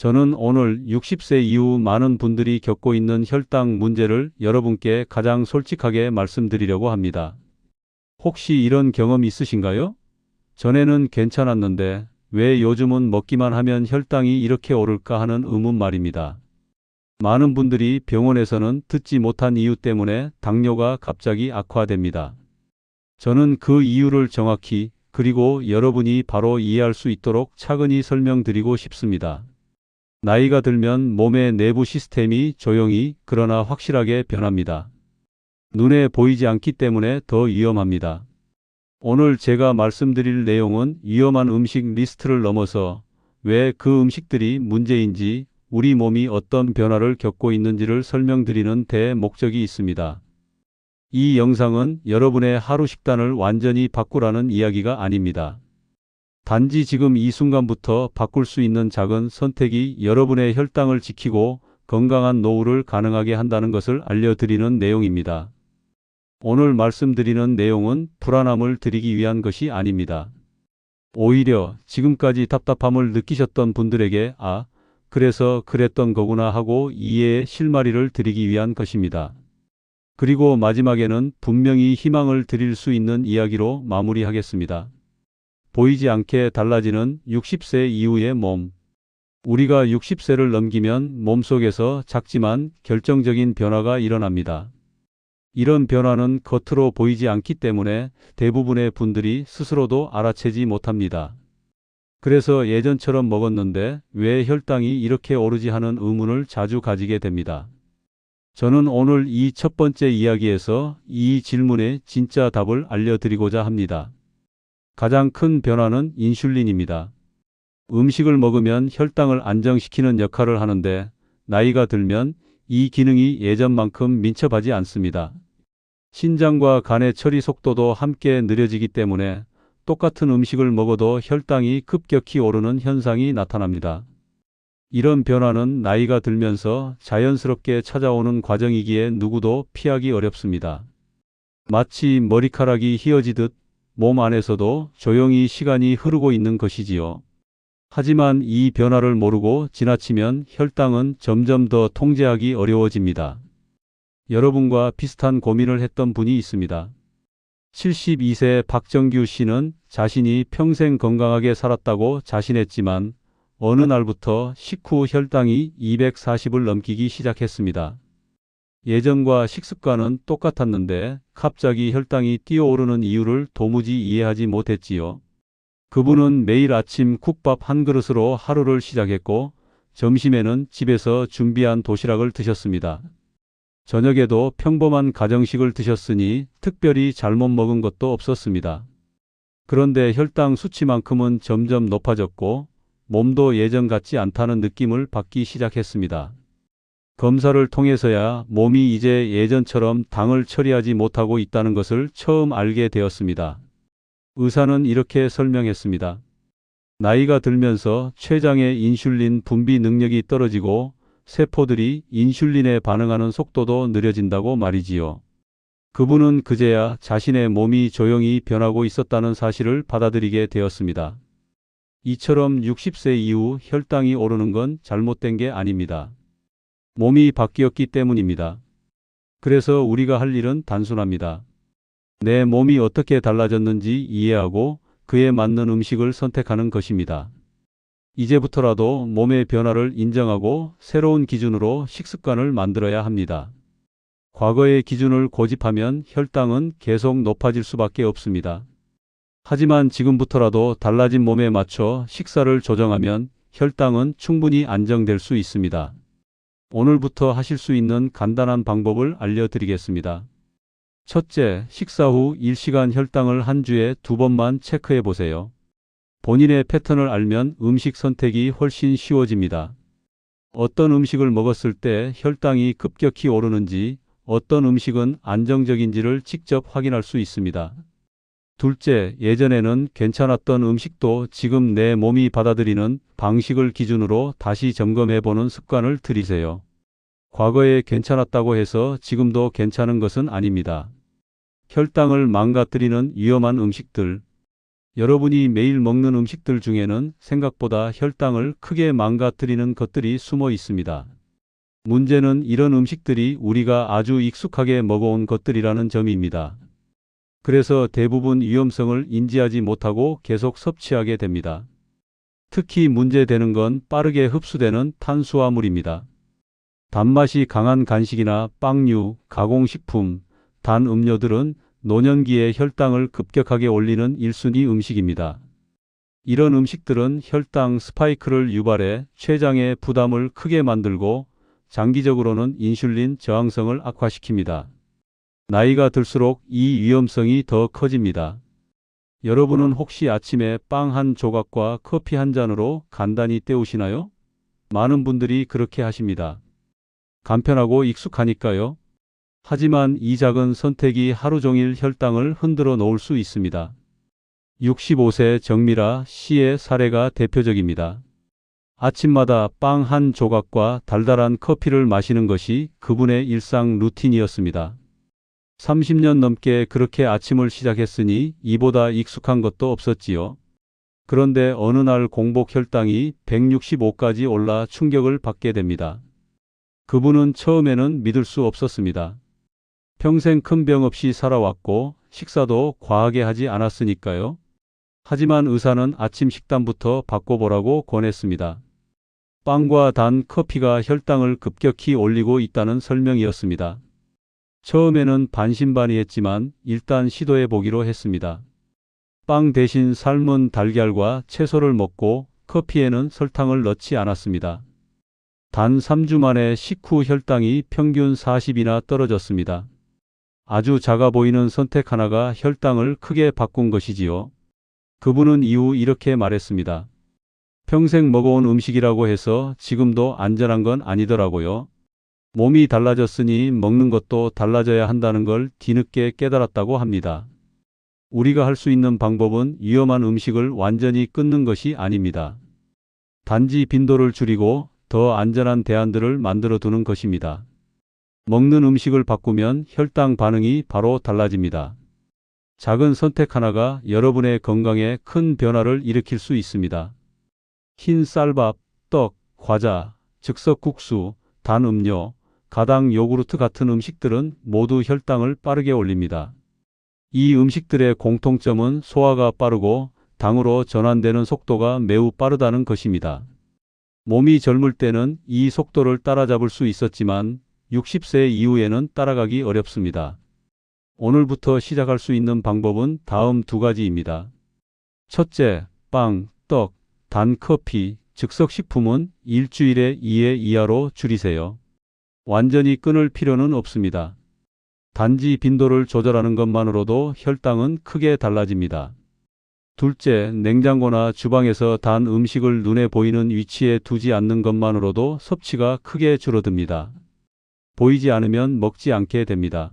저는 오늘 60세 이후 많은 분들이 겪고 있는 혈당 문제를 여러분께 가장 솔직하게 말씀드리려고 합니다. 혹시 이런 경험 있으신가요? 전에는 괜찮았는데 왜 요즘은 먹기만 하면 혈당이 이렇게 오를까 하는 의문 말입니다. 많은 분들이 병원에서는 듣지 못한 이유 때문에 당뇨가 갑자기 악화됩니다. 저는 그 이유를 정확히 그리고 여러분이 바로 이해할 수 있도록 차근히 설명드리고 싶습니다. 나이가 들면 몸의 내부 시스템이 조용히 그러나 확실하게 변합니다. 눈에 보이지 않기 때문에 더 위험합니다. 오늘 제가 말씀드릴 내용은 위험한 음식 리스트를 넘어서 왜 그 음식들이 문제인지 우리 몸이 어떤 변화를 겪고 있는지를 설명드리는 대 목적이 있습니다. 이 영상은 여러분의 하루 식단을 완전히 바꾸라는 이야기가 아닙니다. 단지 지금 이 순간부터 바꿀 수 있는 작은 선택이 여러분의 혈당을 지키고 건강한 노후를 가능하게 한다는 것을 알려드리는 내용입니다. 오늘 말씀드리는 내용은 불안함을 드리기 위한 것이 아닙니다. 오히려 지금까지 답답함을 느끼셨던 분들에게 아, 그래서 그랬던 거구나 하고 이해의 실마리를 드리기 위한 것입니다. 그리고 마지막에는 분명히 희망을 드릴 수 있는 이야기로 마무리하겠습니다. 보이지 않게 달라지는 60세 이후의 몸. 우리가 60세를 넘기면 몸속에서 작지만 결정적인 변화가 일어납니다. 이런 변화는 겉으로 보이지 않기 때문에 대부분의 분들이 스스로도 알아채지 못합니다. 그래서 예전처럼 먹었는데 왜 혈당이 이렇게 오르지 하는 의문을 자주 가지게 됩니다. 저는 오늘 이 첫 번째 이야기에서 이 질문에 진짜 답을 알려드리고자 합니다. 가장 큰 변화는 인슐린입니다. 음식을 먹으면 혈당을 안정시키는 역할을 하는데 나이가 들면 이 기능이 예전만큼 민첩하지 않습니다. 신장과 간의 처리 속도도 함께 느려지기 때문에 똑같은 음식을 먹어도 혈당이 급격히 오르는 현상이 나타납니다. 이런 변화는 나이가 들면서 자연스럽게 찾아오는 과정이기에 누구도 피하기 어렵습니다. 마치 머리카락이 휘어지듯 몸 안에서도 조용히 시간이 흐르고 있는 것이지요. 하지만 이 변화를 모르고 지나치면 혈당은 점점 더 통제하기 어려워집니다. 여러분과 비슷한 고민을 했던 분이 있습니다. 72세 박정규 씨는 자신이 평생 건강하게 살았다고 자신했지만 어느 날부터 식후 혈당이 240을 넘기기 시작했습니다. 예전과 식습관은 똑같았는데 갑자기 혈당이 뛰어오르는 이유를 도무지 이해하지 못했지요. 그분은 매일 아침 국밥 한 그릇으로 하루를 시작했고 점심에는 집에서 준비한 도시락을 드셨습니다. 저녁에도 평범한 가정식을 드셨으니 특별히 잘못 먹은 것도 없었습니다. 그런데 혈당 수치만큼은 점점 높아졌고 몸도 예전 같지 않다는 느낌을 받기 시작했습니다. 검사를 통해서야 몸이 이제 예전처럼 당을 처리하지 못하고 있다는 것을 처음 알게 되었습니다. 의사는 이렇게 설명했습니다. 나이가 들면서 췌장의 인슐린 분비 능력이 떨어지고 세포들이 인슐린에 반응하는 속도도 느려진다고 말이지요. 그분은 그제야 자신의 몸이 조용히 변하고 있었다는 사실을 받아들이게 되었습니다. 이처럼 60세 이후 혈당이 오르는 건 잘못된 게 아닙니다. 몸이 바뀌었기 때문입니다. 그래서 우리가 할 일은 단순합니다. 내 몸이 어떻게 달라졌는지 이해하고 그에 맞는 음식을 선택하는 것입니다. 이제부터라도 몸의 변화를 인정하고 새로운 기준으로 식습관을 만들어야 합니다. 과거의 기준을 고집하면 혈당은 계속 높아질 수밖에 없습니다. 하지만 지금부터라도 달라진 몸에 맞춰 식사를 조정하면 혈당은 충분히 안정될 수 있습니다. 오늘부터 하실 수 있는 간단한 방법을 알려드리겠습니다. 첫째, 식사 후 1시간 혈당을 한 주에 두 번만 체크해 보세요. 본인의 패턴을 알면 음식 선택이 훨씬 쉬워집니다. 어떤 음식을 먹었을 때 혈당이 급격히 오르는지, 어떤 음식은 안정적인지를 직접 확인할 수 있습니다. 둘째, 예전에는 괜찮았던 음식도 지금 내 몸이 받아들이는 방식을 기준으로 다시 점검해 보는 습관을 들이세요. 과거에 괜찮았다고 해서 지금도 괜찮은 것은 아닙니다. 혈당을 망가뜨리는 위험한 음식들, 여러분이 매일 먹는 음식들 중에는 생각보다 혈당을 크게 망가뜨리는 것들이 숨어 있습니다. 문제는 이런 음식들이 우리가 아주 익숙하게 먹어온 것들이라는 점입니다. 그래서 대부분 위험성을 인지하지 못하고 계속 섭취하게 됩니다. 특히 문제되는 건 빠르게 흡수되는 탄수화물입니다. 단맛이 강한 간식이나 빵류, 가공식품, 단 음료들은 노년기에 혈당을 급격하게 올리는 1순위 음식입니다. 이런 음식들은 혈당 스파이크를 유발해 췌장의 부담을 크게 만들고 장기적으로는 인슐린 저항성을 악화시킵니다. 나이가 들수록 이 위험성이 더 커집니다. 여러분은 혹시 아침에 빵 한 조각과 커피 한 잔으로 간단히 때우시나요? 많은 분들이 그렇게 하십니다. 간편하고 익숙하니까요. 하지만 이 작은 선택이 하루 종일 혈당을 흔들어 놓을 수 있습니다. 65세 정미라 씨의 사례가 대표적입니다. 아침마다 빵 한 조각과 달달한 커피를 마시는 것이 그분의 일상 루틴이었습니다. 30년 넘게 그렇게 아침을 시작했으니 이보다 익숙한 것도 없었지요. 그런데 어느 날 공복 혈당이 165까지 올라 충격을 받게 됩니다. 그분은 처음에는 믿을 수 없었습니다. 평생 큰 병 없이 살아왔고 식사도 과하게 하지 않았으니까요. 하지만 의사는 아침 식단부터 바꿔보라고 권했습니다. 빵과 단 커피가 혈당을 급격히 올리고 있다는 설명이었습니다. 처음에는 반신반의했지만 일단 시도해 보기로 했습니다. 빵 대신 삶은 달걀과 채소를 먹고 커피에는 설탕을 넣지 않았습니다. 단 3주 만에 식후 혈당이 평균 40이나 떨어졌습니다. 아주 작아 보이는 선택 하나가 혈당을 크게 바꾼 것이지요. 그분은 이후 이렇게 말했습니다. 평생 먹어온 음식이라고 해서 지금도 안전한 건 아니더라고요. 몸이 달라졌으니 먹는 것도 달라져야 한다는 걸 뒤늦게 깨달았다고 합니다. 우리가 할 수 있는 방법은 위험한 음식을 완전히 끊는 것이 아닙니다. 단지 빈도를 줄이고 더 안전한 대안들을 만들어 두는 것입니다. 먹는 음식을 바꾸면 혈당 반응이 바로 달라집니다. 작은 선택 하나가 여러분의 건강에 큰 변화를 일으킬 수 있습니다. 흰 쌀밥, 떡, 과자, 즉석 국수, 단 음료, 가당 요구르트 같은 음식들은 모두 혈당을 빠르게 올립니다. 이 음식들의 공통점은 소화가 빠르고 당으로 전환되는 속도가 매우 빠르다는 것입니다. 몸이 젊을 때는 이 속도를 따라잡을 수 있었지만 60세 이후에는 따라가기 어렵습니다. 오늘부터 시작할 수 있는 방법은 다음 두 가지입니다. 첫째, 빵, 떡, 단 커피, 즉석 식품은 일주일에 2회 이하로 줄이세요. 완전히 끊을 필요는 없습니다. 단지 빈도를 조절하는 것만으로도 혈당은 크게 달라집니다. 둘째, 냉장고나 주방에서 단 음식을 눈에 보이는 위치에 두지 않는 것만으로도 섭취가 크게 줄어듭니다. 보이지 않으면 먹지 않게 됩니다.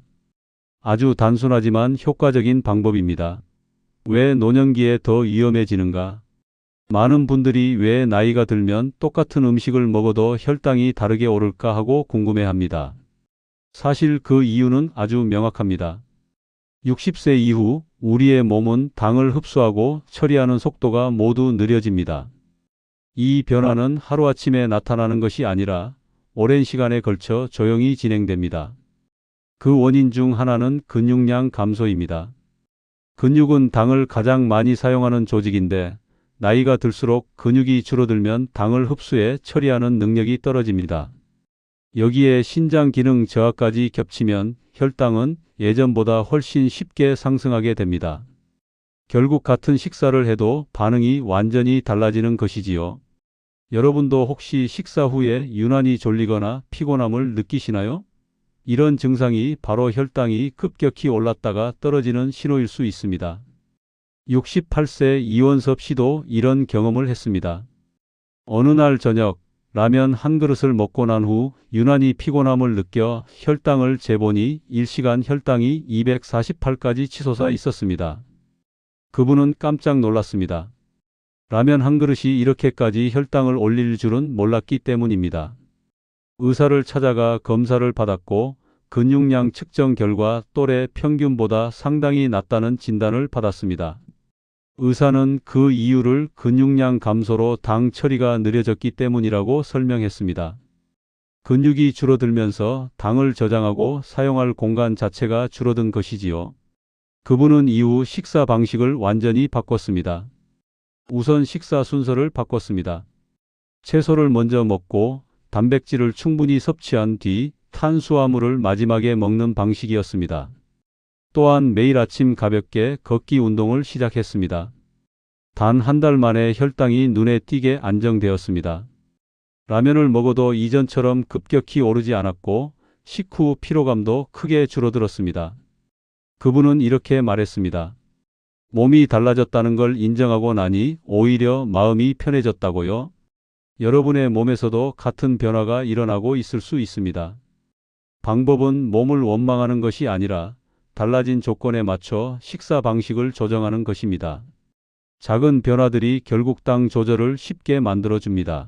아주 단순하지만 효과적인 방법입니다. 왜 노년기에 더 위험해지는가? 많은 분들이 왜 나이가 들면 똑같은 음식을 먹어도 혈당이 다르게 오를까 하고 궁금해 합니다. 사실 그 이유는 아주 명확합니다. 60세 이후 우리의 몸은 당을 흡수하고 처리하는 속도가 모두 느려집니다. 이 변화는 하루아침에 나타나는 것이 아니라 오랜 시간에 걸쳐 조용히 진행됩니다. 그 원인 중 하나는 근육량 감소입니다. 근육은 당을 가장 많이 사용하는 조직인데 나이가 들수록 근육이 줄어들면 당을 흡수해 처리하는 능력이 떨어집니다. 여기에 신장 기능 저하까지 겹치면 혈당은 예전보다 훨씬 쉽게 상승하게 됩니다. 결국 같은 식사를 해도 반응이 완전히 달라지는 것이지요. 여러분도 혹시 식사 후에 유난히 졸리거나 피곤함을 느끼시나요? 이런 증상이 바로 혈당이 급격히 올랐다가 떨어지는 신호일 수 있습니다. 68세 이원섭 씨도 이런 경험을 했습니다. 어느 날 저녁 라면 한 그릇을 먹고 난 후 유난히 피곤함을 느껴 혈당을 재보니 일시간 혈당이 248까지 치솟아 있었습니다. 그분은 깜짝 놀랐습니다. 라면 한 그릇이 이렇게까지 혈당을 올릴 줄은 몰랐기 때문입니다. 의사를 찾아가 검사를 받았고 근육량 측정 결과 또래 평균보다 상당히 낮다는 진단을 받았습니다. 의사는 그 이유를 근육량 감소로 당 처리가 느려졌기 때문이라고 설명했습니다. 근육이 줄어들면서 당을 저장하고 사용할 공간 자체가 줄어든 것이지요. 그분은 이후 식사 방식을 완전히 바꿨습니다. 우선 식사 순서를 바꿨습니다. 채소를 먼저 먹고 단백질을 충분히 섭취한 뒤 탄수화물을 마지막에 먹는 방식이었습니다. 또한 매일 아침 가볍게 걷기 운동을 시작했습니다. 단 한 달 만에 혈당이 눈에 띄게 안정되었습니다. 라면을 먹어도 이전처럼 급격히 오르지 않았고 식후 피로감도 크게 줄어들었습니다. 그분은 이렇게 말했습니다. 몸이 달라졌다는 걸 인정하고 나니 오히려 마음이 편해졌다고요. 여러분의 몸에서도 같은 변화가 일어나고 있을 수 있습니다. 방법은 몸을 원망하는 것이 아니라 달라진 조건에 맞춰 식사 방식을 조정하는 것입니다. 작은 변화들이 결국 당 조절을 쉽게 만들어줍니다.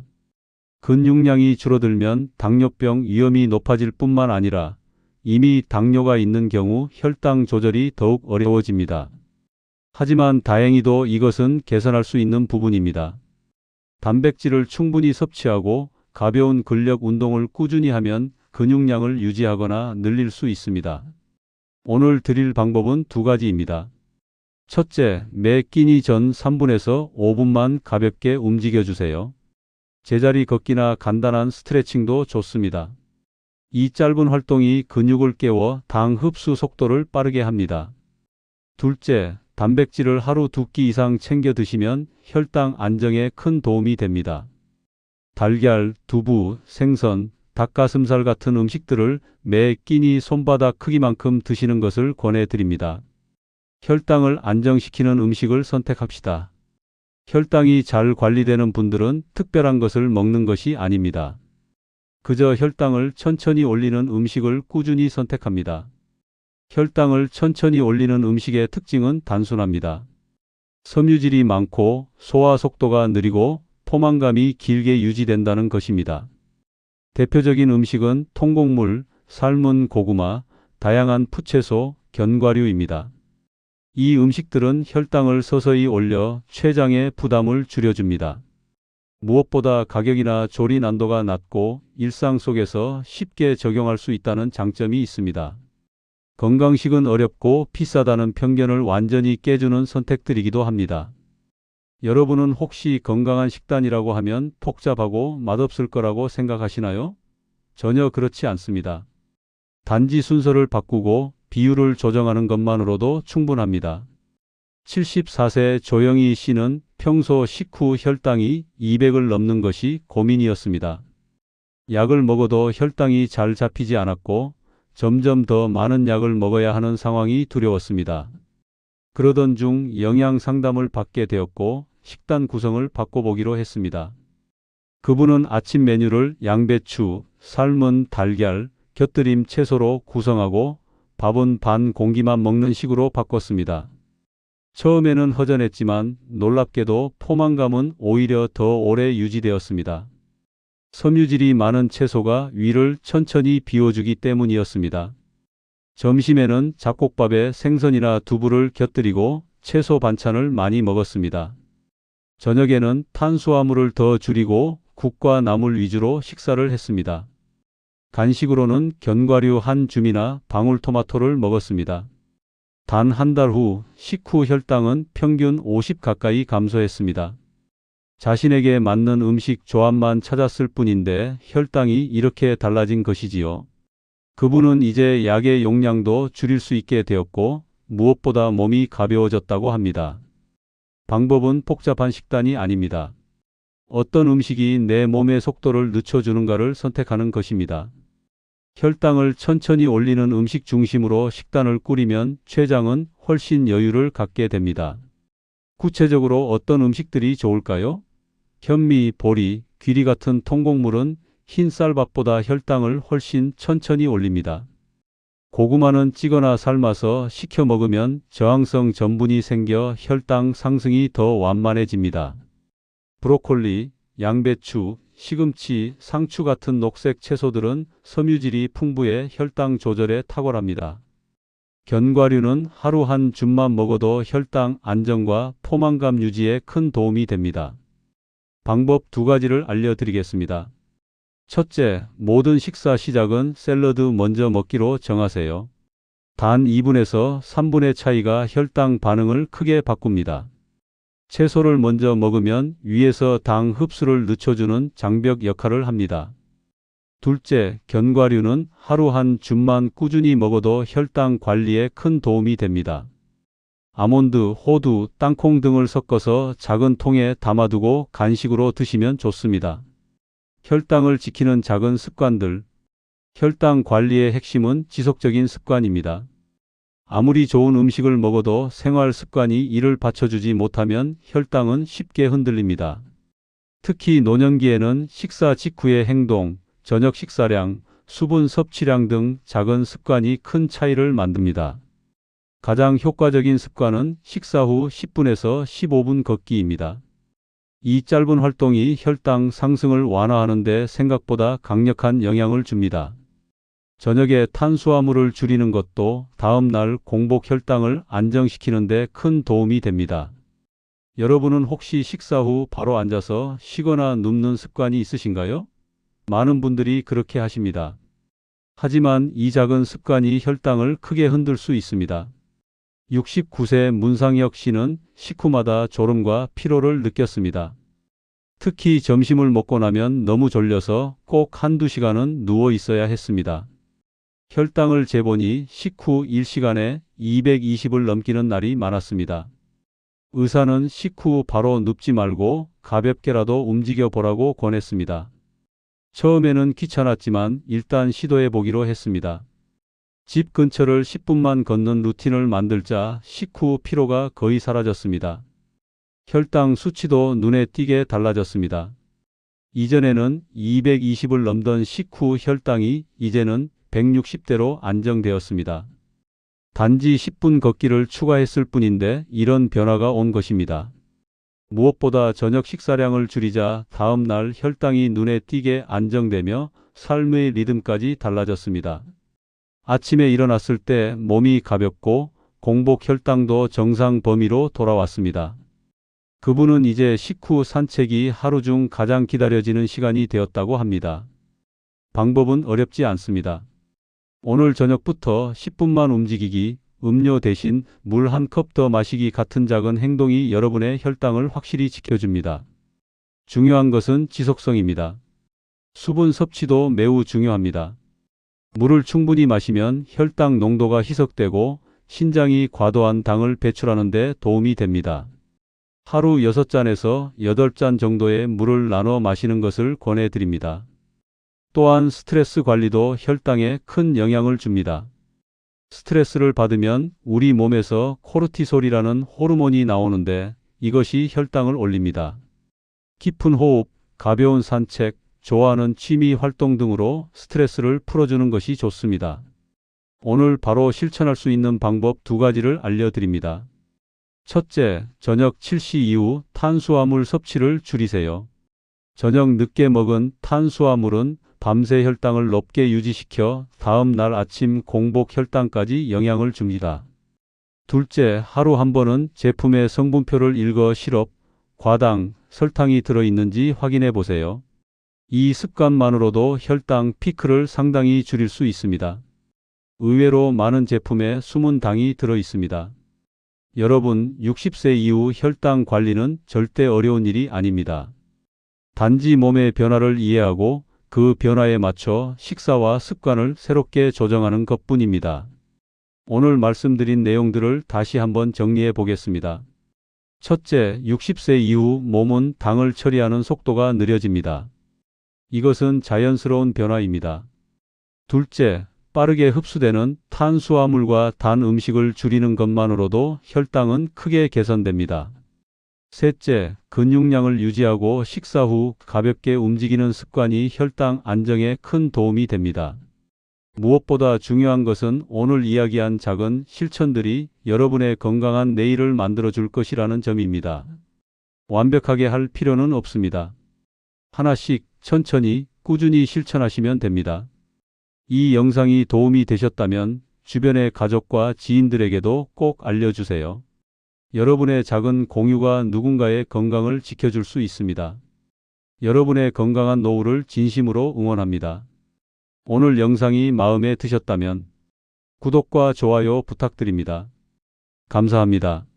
근육량이 줄어들면 당뇨병 위험이 높아질 뿐만 아니라 이미 당뇨가 있는 경우 혈당 조절이 더욱 어려워집니다. 하지만 다행히도 이것은 개선할 수 있는 부분입니다. 단백질을 충분히 섭취하고 가벼운 근력 운동을 꾸준히 하면 근육량을 유지하거나 늘릴 수 있습니다. 오늘 드릴 방법은 두 가지입니다. 첫째, 매 끼니 전 3분에서 5분만 가볍게 움직여 주세요. 제자리 걷기나 간단한 스트레칭도 좋습니다. 이 짧은 활동이 근육을 깨워 당 흡수 속도를 빠르게 합니다. 둘째, 단백질을 하루 두 끼 이상 챙겨 드시면 혈당 안정에 큰 도움이 됩니다. 달걀, 두부, 생선, 닭가슴살 같은 음식들을 매 끼니 손바닥 크기만큼 드시는 것을 권해 드립니다. 혈당을 안정시키는 음식을 선택합시다. 혈당이 잘 관리되는 분들은 특별한 것을 먹는 것이 아닙니다. 그저 혈당을 천천히 올리는 음식을 꾸준히 선택합니다. 혈당을 천천히 올리는 음식의 특징은 단순합니다. 섬유질이 많고 소화 속도가 느리고 포만감이 길게 유지된다는 것입니다. 대표적인 음식은 통곡물, 삶은 고구마, 다양한 푸채소, 견과류입니다. 이 음식들은 혈당을 서서히 올려 췌장의 부담을 줄여줍니다. 무엇보다 가격이나 조리 난도가 낮고 일상 속에서 쉽게 적용할 수 있다는 장점이 있습니다. 건강식은 어렵고 비싸다는 편견을 완전히 깨주는 선택들이기도 합니다. 여러분은 혹시 건강한 식단이라고 하면 복잡하고 맛없을 거라고 생각하시나요? 전혀 그렇지 않습니다. 단지 순서를 바꾸고 비율을 조정하는 것만으로도 충분합니다. 74세 조영희 씨는 평소 식후 혈당이 200을 넘는 것이 고민이었습니다. 약을 먹어도 혈당이 잘 잡히지 않았고 점점 더 많은 약을 먹어야 하는 상황이 두려웠습니다. 그러던 중 영양 상담을 받게 되었고 식단 구성을 바꿔보기로 했습니다. 그분은 아침 메뉴를 양배추, 삶은 달걀, 곁들임 채소로 구성하고 밥은 반 공기만 먹는 식으로 바꿨습니다. 처음에는 허전했지만 놀랍게도 포만감은 오히려 더 오래 유지되었습니다. 섬유질이 많은 채소가 위를 천천히 비워주기 때문이었습니다. 점심에는 잡곡밥에 생선이나 두부를 곁들이고 채소 반찬을 많이 먹었습니다. 저녁에는 탄수화물을 더 줄이고 국과 나물 위주로 식사를 했습니다. 간식으로는 견과류 한 줌이나 방울토마토를 먹었습니다. 단 한 달 후 식후 혈당은 평균 50 가까이 감소했습니다. 자신에게 맞는 음식 조합만 찾았을 뿐인데 혈당이 이렇게 달라진 것이지요. 그분은 이제 약의 용량도 줄일 수 있게 되었고 무엇보다 몸이 가벼워졌다고 합니다. 방법은 복잡한 식단이 아닙니다. 어떤 음식이 내 몸의 속도를 늦춰주는가를 선택하는 것입니다. 혈당을 천천히 올리는 음식 중심으로 식단을 꾸리면 췌장은 훨씬 여유를 갖게 됩니다. 구체적으로 어떤 음식들이 좋을까요? 현미, 보리, 귀리 같은 통곡물은 흰 쌀밥보다 혈당을 훨씬 천천히 올립니다. 고구마는 찌거나 삶아서 식혀 먹으면 저항성 전분이 생겨 혈당 상승이 더 완만해집니다. 브로콜리, 양배추, 시금치, 상추 같은 녹색 채소들은 섬유질이 풍부해 혈당 조절에 탁월합니다. 견과류는 하루 한 줌만 먹어도 혈당 안정과 포만감 유지에 큰 도움이 됩니다. 방법 두 가지를 알려드리겠습니다. 첫째, 모든 식사 시작은 샐러드 먼저 먹기로 정하세요. 단 2분에서 3분의 차이가 혈당 반응을 크게 바꿉니다. 채소를 먼저 먹으면 위에서 당 흡수를 늦춰주는 장벽 역할을 합니다. 둘째, 견과류는 하루 한 줌만 꾸준히 먹어도 혈당 관리에 큰 도움이 됩니다. 아몬드, 호두, 땅콩 등을 섞어서 작은 통에 담아두고 간식으로 드시면 좋습니다. 혈당을 지키는 작은 습관들. 혈당 관리의 핵심은 지속적인 습관입니다. 아무리 좋은 음식을 먹어도 생활 습관이 이를 받쳐주지 못하면 혈당은 쉽게 흔들립니다. 특히 노년기에는 식사 직후의 행동, 저녁 식사량, 수분 섭취량 등 작은 습관이 큰 차이를 만듭니다. 가장 효과적인 습관은 식사 후 10분에서 15분 걷기입니다. 이 짧은 활동이 혈당 상승을 완화하는 데 생각보다 강력한 영향을 줍니다. 저녁에 탄수화물을 줄이는 것도 다음 날 공복 혈당을 안정시키는 데 큰 도움이 됩니다. 여러분은 혹시 식사 후 바로 앉아서 쉬거나 눕는 습관이 있으신가요? 많은 분들이 그렇게 하십니다. 하지만 이 작은 습관이 혈당을 크게 흔들 수 있습니다. 69세 문상혁 씨는 식후마다 졸음과 피로를 느꼈습니다. 특히 점심을 먹고 나면 너무 졸려서 꼭 한두 시간은 누워 있어야 했습니다. 혈당을 재보니 식후 1시간에 220을 넘기는 날이 많았습니다. 의사는 식후 바로 눕지 말고 가볍게라도 움직여 보라고 권했습니다. 처음에는 귀찮았지만 일단 시도해 보기로 했습니다. 집 근처를 10분만 걷는 루틴을 만들자 식후 피로가 거의 사라졌습니다. 혈당 수치도 눈에 띄게 달라졌습니다. 이전에는 220을 넘던 식후 혈당이 이제는 160대로 안정되었습니다. 단지 10분 걷기를 추가했을 뿐인데 이런 변화가 온 것입니다. 무엇보다 저녁 식사량을 줄이자 다음 날 혈당이 눈에 띄게 안정되며 삶의 리듬까지 달라졌습니다. 아침에 일어났을 때 몸이 가볍고 공복 혈당도 정상 범위로 돌아왔습니다. 그분은 이제 식후 산책이 하루 중 가장 기다려지는 시간이 되었다고 합니다. 방법은 어렵지 않습니다. 오늘 저녁부터 10분만 움직이기, 음료 대신 물 한 컵 더 마시기 같은 작은 행동이 여러분의 혈당을 확실히 지켜줍니다. 중요한 것은 지속성입니다. 수분 섭취도 매우 중요합니다. 물을 충분히 마시면 혈당 농도가 희석되고 신장이 과도한 당을 배출하는 데 도움이 됩니다. 하루 6잔에서 8잔 정도의 물을 나눠 마시는 것을 권해드립니다. 또한 스트레스 관리도 혈당에 큰 영향을 줍니다. 스트레스를 받으면 우리 몸에서 코르티솔이라는 호르몬이 나오는데 이것이 혈당을 올립니다. 깊은 호흡, 가벼운 산책, 좋아하는 취미 활동 등으로 스트레스를 풀어주는 것이 좋습니다. 오늘 바로 실천할 수 있는 방법 두 가지를 알려드립니다. 첫째, 저녁 7시 이후 탄수화물 섭취를 줄이세요. 저녁 늦게 먹은 탄수화물은 밤새 혈당을 높게 유지시켜 다음 날 아침 공복 혈당까지 영향을 줍니다. 둘째, 하루 한 번은 제품의 성분표를 읽어 시럽, 과당, 설탕이 들어있는지 확인해 보세요. 이 습관만으로도 혈당 피크를 상당히 줄일 수 있습니다. 의외로 많은 제품에 숨은 당이 들어 있습니다. 여러분, 60세 이후 혈당 관리는 절대 어려운 일이 아닙니다. 단지 몸의 변화를 이해하고 그 변화에 맞춰 식사와 습관을 새롭게 조정하는 것 뿐입니다. 오늘 말씀드린 내용들을 다시 한번 정리해 보겠습니다. 첫째, 60세 이후 몸은 당을 처리하는 속도가 느려집니다. 이것은 자연스러운 변화입니다. 둘째, 빠르게 흡수되는 탄수화물과 단 음식을 줄이는 것만으로도 혈당은 크게 개선됩니다. 셋째, 근육량을 유지하고 식사 후 가볍게 움직이는 습관이 혈당 안정에 큰 도움이 됩니다. 무엇보다 중요한 것은 오늘 이야기한 작은 실천들이 여러분의 건강한 내일을 만들어 줄 것이라는 점입니다. 완벽하게 할 필요는 없습니다. 하나씩 천천히 꾸준히 실천하시면 됩니다. 이 영상이 도움이 되셨다면 주변의 가족과 지인들에게도 꼭 알려주세요. 여러분의 작은 공유가 누군가의 건강을 지켜줄 수 있습니다. 여러분의 건강한 노후를 진심으로 응원합니다. 오늘 영상이 마음에 드셨다면 구독과 좋아요 부탁드립니다. 감사합니다.